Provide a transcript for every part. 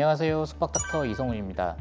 안녕하세요. 숙박닥터 이성훈입니다.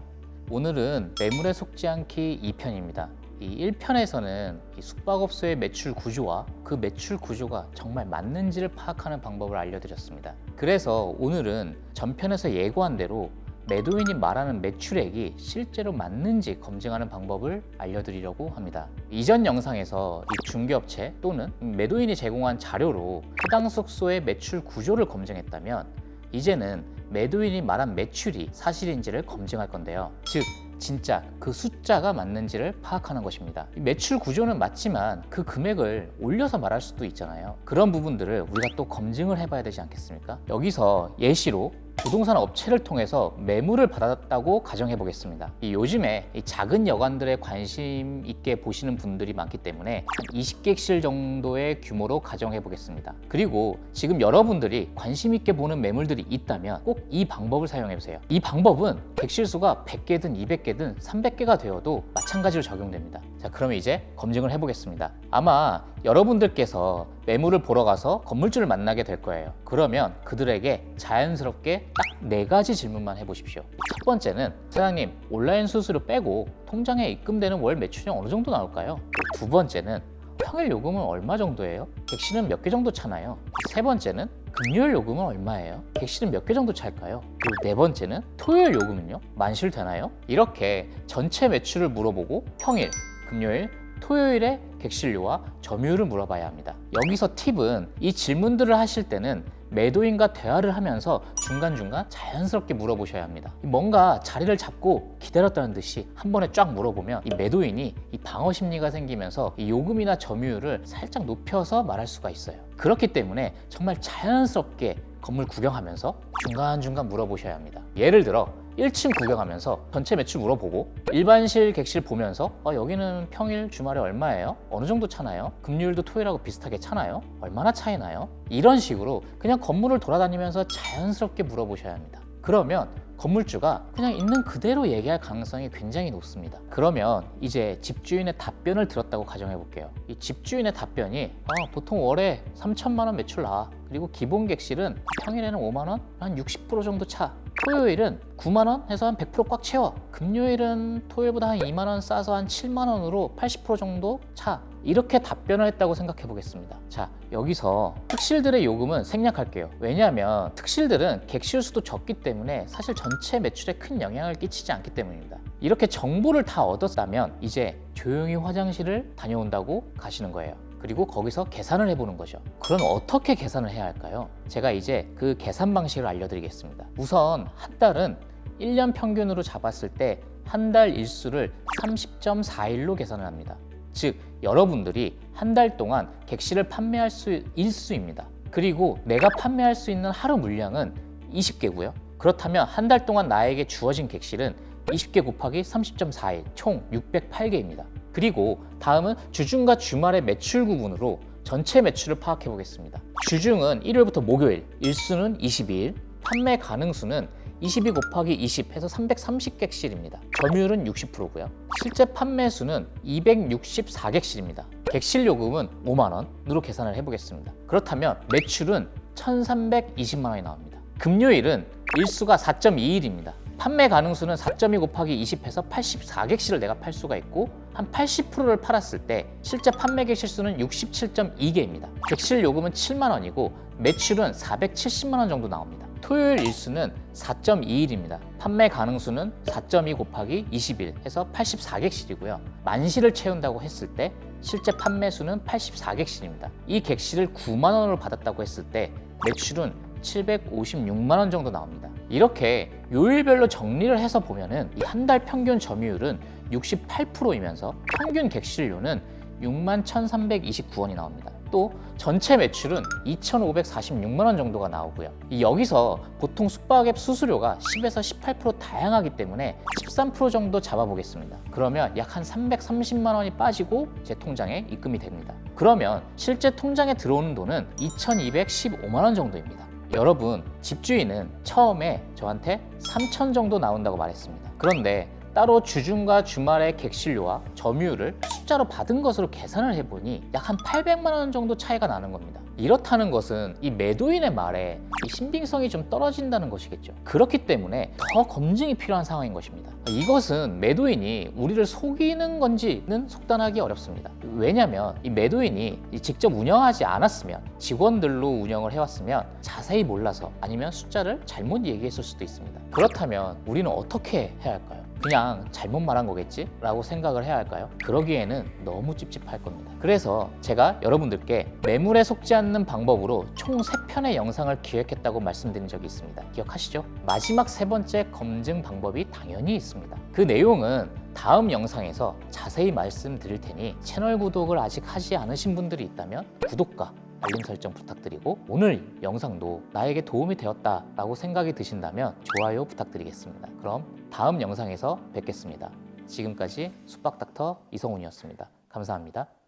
오늘은 매물에 속지 않기 2편입니다. 이 1편에서는 이 숙박업소의 매출 구조와 그 매출 구조가 정말 맞는지를 파악하는 방법을 알려드렸습니다. 그래서 오늘은 전편에서 예고한 대로 매도인이 말하는 매출액이 실제로 맞는지 검증하는 방법을 알려드리려고 합니다. 이전 영상에서 이 중개업체 또는 매도인이 제공한 자료로 해당 숙소의 매출 구조를 검증했다면 이제는 매도인이 말한 매출이 사실인지를 검증할 건데요. 즉, 진짜 그 숫자가 맞는지를 파악하는 것입니다. 이 매출 구조는 맞지만 그 금액을 올려서 말할 수도 있잖아요. 그런 부분들을 우리가 또 검증을 해봐야 되지 않겠습니까? 여기서 예시로 부동산 업체를 통해서 매물을 받았다고 가정해 보겠습니다. 이 요즘에 이 작은 여관들에 관심 있게 보시는 분들이 많기 때문에 한 20객실 정도의 규모로 가정해 보겠습니다. 그리고 지금 여러분들이 관심 있게 보는 매물들이 있다면 꼭 이 방법을 사용해 보세요. 이 방법은 객실 수가 100개든 200개든 300개가 되어도 마찬가지로 적용됩니다. 자, 그러면 이제 검증을 해 보겠습니다. 아마 여러분들께서 매물을 보러 가서 건물주를 만나게 될 거예요. 그러면 그들에게 자연스럽게 딱 네 가지 질문만 해보십시오. 첫 번째는 사장님 온라인 수수료 빼고 통장에 입금되는 월 매출이 어느 정도 나올까요? 두 번째는 평일 요금은 얼마 정도예요? 객실은 몇 개 정도 차나요? 세 번째는 금요일 요금은 얼마예요? 객실은 몇 개 정도 찰까요? 그리고 네 번째는 토요일 요금은요? 만실 되나요? 이렇게 전체 매출을 물어보고 평일, 금요일, 토요일에 객실료와 점유율을 물어봐야 합니다. 여기서 팁은 이 질문들을 하실 때는 매도인과 대화를 하면서 중간중간 자연스럽게 물어보셔야 합니다. 뭔가 자리를 잡고 기다렸다는 듯이 한 번에 쫙 물어보면 이 매도인이 이 방어 심리가 생기면서 이 요금이나 점유율을 살짝 높여서 말할 수가 있어요. 그렇기 때문에 정말 자연스럽게 건물 구경하면서 중간중간 물어보셔야 합니다. 예를 들어 1층 구경하면서 전체 매출 물어보고 일반실 객실 보면서 어, 여기는 평일 주말에 얼마예요? 어느 정도 차나요? 금요일도 토요일하고 비슷하게 차나요? 얼마나 차이나요? 이런 식으로 그냥 건물을 돌아다니면서 자연스럽게 물어보셔야 합니다. 그러면 건물주가 그냥 있는 그대로 얘기할 가능성이 굉장히 높습니다. 그러면 이제 집주인의 답변을 들었다고 가정해 볼게요. 이 집주인의 답변이 어, 보통 월에 3천만 원 매출 나. 그리고 기본 객실은 평일에는 5만 원, 한 60% 정도 차. 토요일은 9만 원 해서 한 100%꽉 채워. 금요일은 토요일보다 한 2만 원 싸서 한 7만 원으로 80% 정도 차. 이렇게 답변을 했다고 생각해 보겠습니다. 자, 여기서 특실들의 요금은 생략할게요. 왜냐하면 특실들은 객실 수도 적기 때문에 사실 전체 매출에 큰 영향을 끼치지 않기 때문입니다. 이렇게 정보를 다 얻었다면 이제 조용히 화장실을 다녀온다고 가시는 거예요. 그리고 거기서 계산을 해보는 거죠. 그럼 어떻게 계산을 해야 할까요? 제가 이제 그 계산 방식을 알려드리겠습니다. 우선 한 달은 1년 평균으로 잡았을 때 한 달 일수를 30.4일로 계산을 합니다. 즉 여러분들이 한 달 동안 객실을 판매할 수 일수입니다. 그리고 내가 판매할 수 있는 하루 물량은 20개고요. 그렇다면 한 달 동안 나에게 주어진 객실은 20개 곱하기 30.4일 총 608개입니다. 그리고 다음은 주중과 주말의 매출 구분으로 전체 매출을 파악해 보겠습니다. 주중은 일요일부터 목요일, 일수는 22일, 판매 가능 수는 22 곱하기 20 해서 330객실입니다. 점유율은 60%고요. 실제 판매 수는 264객실입니다. 객실 요금은 5만 원으로 계산을 해보겠습니다. 그렇다면 매출은 1,320만 원이 나옵니다. 금요일은 일수가 4.2일입니다. 판매 가능수는 4.2 곱하기 20 해서 84객실을 내가 팔 수가 있고 한 80%를 팔았을 때 실제 판매 객실 수는 67.2개입니다. 객실 요금은 7만 원이고 매출은 470만 원 정도 나옵니다. 토요일 일수는 4.2일입니다. 판매 가능수는 4.2 곱하기 20일 해서 84객실이고요. 만실을 채운다고 했을 때 실제 판매 수는 84객실입니다. 이 객실을 9만 원으로 받았다고 했을 때 매출은 756만 원 정도 나옵니다. 이렇게 요일별로 정리를 해서 보면은 이 한 달 평균 점유율은 68%이면서 평균 객실료는 6만 1,329원이 나옵니다. 또 전체 매출은 2,546만 원 정도가 나오고요. 이 여기서 보통 숙박앱 수수료가 10에서 18% 다양하기 때문에 13% 정도 잡아보겠습니다. 그러면 약 한 330만 원이 빠지고 제 통장에 입금이 됩니다. 그러면 실제 통장에 들어오는 돈은 2,215만 원 정도입니다. 여러분 집주인은 처음에 저한테 3천 정도 나온다고 말했습니다. 그런데 따로 주중과 주말의 객실료와 점유율을 숫자로 받은 것으로 계산을 해보니 약 한 800만 원 정도 차이가 나는 겁니다. 이렇다는 것은 이 매도인의 말에 이 신빙성이 좀 떨어진다는 것이겠죠. 그렇기 때문에 더 검증이 필요한 상황인 것입니다. 이것은 매도인이 우리를 속이는 건지는 속단하기 어렵습니다. 왜냐하면 이 매도인이 이 직접 운영하지 않았으면 직원들로 운영을 해왔으면 자세히 몰라서 아니면 숫자를 잘못 얘기했을 수도 있습니다. 그렇다면 우리는 어떻게 해야 할까요? 그냥 잘못 말한 거겠지? 라고 생각을 해야 할까요? 그러기에는 너무 찝찝할 겁니다. 그래서 제가 여러분들께 매물에 속지 않는 방법으로 총 3편의 영상을 기획했다고 말씀드린 적이 있습니다. 기억하시죠? 마지막 세 번째 검증 방법이 당연히 있습니다. 그 내용은 다음 영상에서 자세히 말씀드릴 테니 채널 구독을 아직 하지 않으신 분들이 있다면 구독과 알림 설정 부탁드리고 오늘 영상도 나에게 도움이 되었다 라고 생각이 드신다면 좋아요 부탁드리겠습니다. 그럼 다음 영상에서 뵙겠습니다. 지금까지 숙박닥터 이성훈이었습니다. 감사합니다.